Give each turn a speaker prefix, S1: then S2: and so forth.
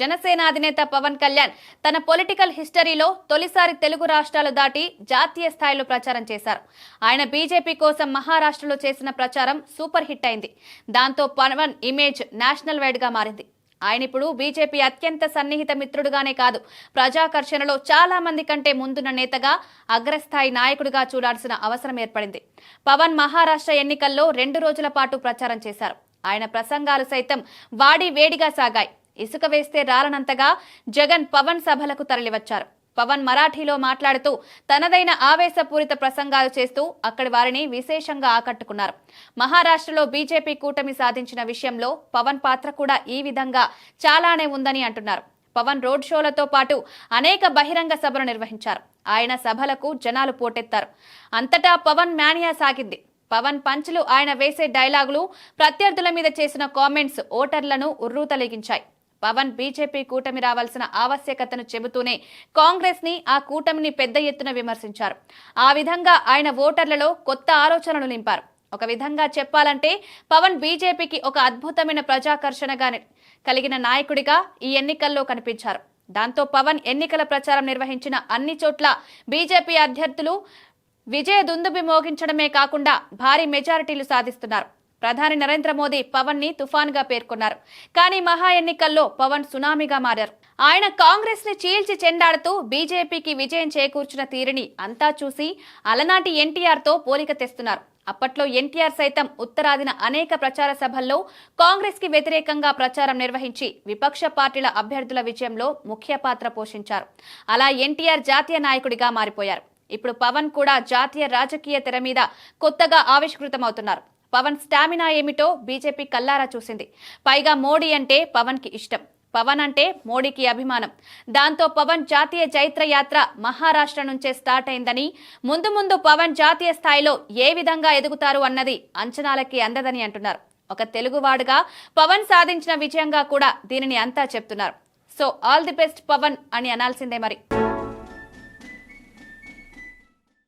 S1: జనసేన అధినేత పవన్ కళ్యాణ్ తన పొలిటికల్ హిస్టరీలో తొలిసారి తెలుగు రాష్ట్రాలు దాటి జాతీయ స్థాయిలో ప్రచారం చేశారు. ఆయన బీజేపీ కోసం మహారాష్ట్రలో చేసిన ప్రచారం సూపర్ హిట్ అయింది. దాంతో పవన్ ఇమేజ్ నేషనల్ వైడ్గా మారింది. ఆయన ఇప్పుడు బీజేపీ అత్యంత సన్నిహిత మిత్రుడుగానే కాదు ప్రజాకర్షణలో చాలా మంది కంటే ముందున్న నేతగా అగ్రస్థాయి నాయకుడిగా చూడాల్సిన అవసరం ఏర్పడింది. పవన్ మహారాష్ట్ర ఎన్నికల్లో రెండు రోజుల పాటు ప్రచారం చేశారు. ఆయన ప్రసంగాలు సైతం వాడి వేడిగా సాగాయి. ఇసుక వేస్తే రాలనంతగా జగన్ పవన్ సభలకు తరలివచ్చారు. పవన్ మరాఠీలో మాట్లాడుతూ తనదైన ఆవేశపూరిత ప్రసంగాలు చేస్తూ అక్కడి వారిని విశేషంగా ఆకట్టుకున్నారు. మహారాష్ట్రలో బీజేపీ కూటమి సాధించిన విషయంలో పవన్ పాత్ర కూడా ఈ విధంగా చాలానే ఉందని అంటున్నారు. పవన్ రోడ్ షోలతో పాటు అనేక బహిరంగ సభలు నిర్వహించారు. ఆయన సభలకు జనాలు పోటెత్తారు. అంతటా పవన్ మేనియా సాగింది. పవన్ పంచ్లు ఆయన వేసే డైలాగులు ప్రత్యర్థుల మీద చేసిన కామెంట్స్ ఓటర్లను ఉర్రూతలిగించాయి. పవన్ బీజేపీ కూటమి రావాల్సిన ఆవశ్యకతను చెబుతూనే కాంగ్రెస్ని ఆ కూటమిని పెద్ద ఎత్తున విమర్శించారు. ఆ విధంగా ఆయన ఓటర్లలో కొత్త ఆలోచనలు నింపారు. ఒక విధంగా చెప్పాలంటే పవన్ బీజేపీకి ఒక అద్భుతమైన ప్రజాకర్షణగా కలిగిన నాయకుడిగా ఈ ఎన్నికల్లో కనిపించారు. దాంతో పవన్ ఎన్నికల ప్రచారం నిర్వహించిన అన్ని చోట్ల బీజేపీ అభ్యర్థులు విజయ దుందుబి మోగించడమే కాకుండా భారీ మెజారిటీలు సాధిస్తున్నారు. ప్రధాని నరేంద్ర మోదీ పవన్ని తుఫాన్గా పేర్కొన్నారు. కానీ మహా ఎన్నికల్లో పవన్ సునామీగా మారారు. ఆయన కాంగ్రెస్ని చీల్చి చెండాడుతూ బీజేపీకి విజయం చేకూర్చిన తీరుని అంతా చూసి అలనాటి ఎన్టీఆర్తో పోలిక తెస్తున్నారు. అప్పట్లో ఎన్టీఆర్ సైతం ఉత్తరాదిన అనేక ప్రచార సభల్లో కాంగ్రెస్కి వ్యతిరేకంగా ప్రచారం నిర్వహించి విపక్ష పార్టీల అభ్యర్థుల విజయంలో ముఖ్య పాత్ర పోషించారు. అలా ఎన్టీఆర్ జాతీయ నాయకుడిగా మారిపోయారు. ఇప్పుడు పవన్ కూడా జాతీయ రాజకీయ తెర మీద కొత్తగా ఆవిష్కృతమవుతున్నారు. పవన్ స్టామినా ఏమిటో బీజేపీ కల్లారా చూసింది. పైగా మోడీ అంటే పవన్కి ఇష్టం. పవన్ అంటే మోడీకి అభిమానం. దాంతో పవన్ జాతీయ చైత్ర యాత్ర మహారాష్ట్ర నుంచే స్టార్ట్ అయిందని ముందు ముందు పవన్ జాతీయ స్థాయిలో ఏ విధంగా ఎదుగుతారు అన్నది అంచనాలకి అందదని అంటున్నారు. ఒక తెలుగువాడుగా పవన్ సాధించిన విజయంగా కూడా దీనిని అంతా చెప్తున్నారు. So all the best Pawan అని అనాల్సిందే మరి.